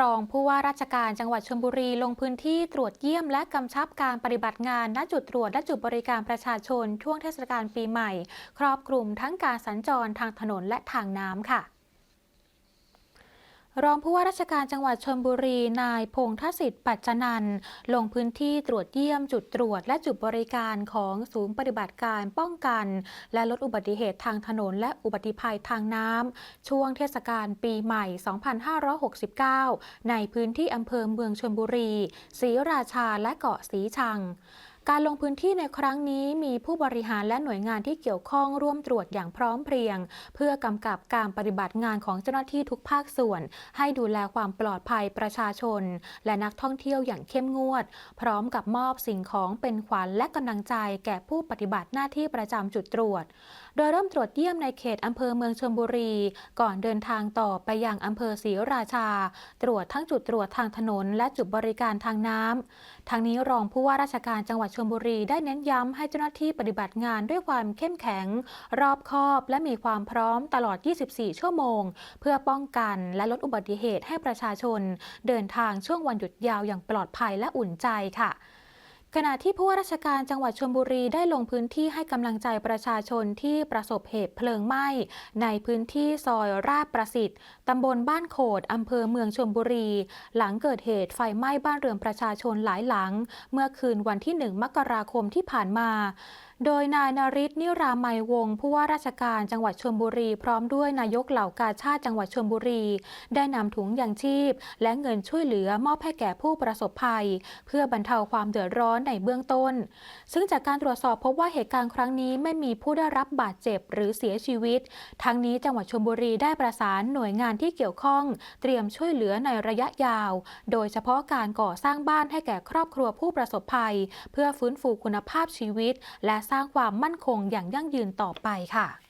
รองผู้ว่าราชการจังหวัดชลบุรีลงพื้นที่ตรวจเยี่ยมและกำชับการปฏิบัติงาน ณ จุดตรวจและจุดบริการประชาชนช่วงเทศกาลปีใหม่ ครอบคลุมทั้งการสัญจรทางถนนและทางน้ำค่ะ รองผู้ว่าราชการจังหวัดชลบุรี นายพงษ์ทศิษฐ์ปัจจนันท์ลงพื้นที่ตรวจเยี่ยมจุดตรวจและจุดบริการของศูนย์ปฏิบัติการป้องกัน และลดอุบัติเหตุทางถนนและอุบัติภัยทางน้ำช่วงเทศกาลปีใหม่ 2569 ในพื้นที่อำเภอเมืองชลบุรีศรีราชาและเกาะสีชัง การลงพื้นที่ในครั้งนี้มีผู้บริหารและหน่วยงานที่เกี่ยวข้องร่วมตรวจอย่างพร้อมเพรียง เพื่อกำกับการปฏิบัติงานของเจ้าหน้าที่ทุกภาคส่วน ให้ดูแลความปลอดภัยประชาชน และนักท่องเที่ยวอย่างเข้มงวด พร้อมกับมอบสิ่งของเป็นขวัญและกำลังใจแก่ผู้ปฏิบัติหน้าที่ประจำจุดตรวจ โดยเริ่มตรวจเยี่ยมในเขตอำเภอเมืองชลบุรี ก่อนเดินทางต่อไปยังอำเภอศรีราชา ตรวจทั้งจุดตรวจทางถนน และจุดบริการทางน้ำทางนี้รองผู้ว่าราชการจังหวัดชลบุรีได้เน้นย้ำให้เจ้าหน้าที่ปฏิบัติงานด้วยความเข้มแข็ง รอบคอบ และมีความพร้อมตลอด 24 ชั่วโมง เพื่อป้องกันและลดอุบัติเหตุให้ประชาชน เดินทางช่วงวันหยุดยาวอย่างปลอดภัยและอุ่นใจค่ะ ขณะที่ผู้ว่าราชการจังหวัดชลบุรีได้ลงพื้นที่ให้กำลังใจประชาชนที่ประสบเหตุเพลิงไหม้ ในพื้นที่ซอยราชประสิทธิ์ตำบลบ้านโขดอำเภอเมืองชลบุรี หลังเกิดเหตุไฟไหม้บ้านเรือนประชาชนหลายหลัง เมื่อคืนวันที่ 1 มกราคมที่ผ่านมาโดยนายนริศนิรามัยวงผู้ว่าราชการจังหวัดชลบุรี พร้อมด้วยนายกเหล่ากาชาติจังหวัดชลบุรี ได้นำถุงยางชีพ และเงินช่วยเหลือมอบให้แก่ผู้ประสบภัย เพื่อบรรเทาความเดือดร้อนในเบื้องต้น ซึ่งจากการตรวจสอบพบว่าเหตุการณ์ครั้งนี้ไม่มีผู้ได้รับบาดเจ็บหรือเสียชีวิต ทั้งนี้จังหวัดชลบุรีได้ประสานหน่วยงานที่เกี่ยวข้อง เตรียมช่วยเหลือในระยะยาว โดยเฉพาะการก่อสร้างบ้านให้แก่ครอบครัวผู้ประสบภัย เพื่อฟื้นฟูคุณภาพชีวิต และสร้างความมั่นคงอย่างยั่งยืนต่อไปค่ะ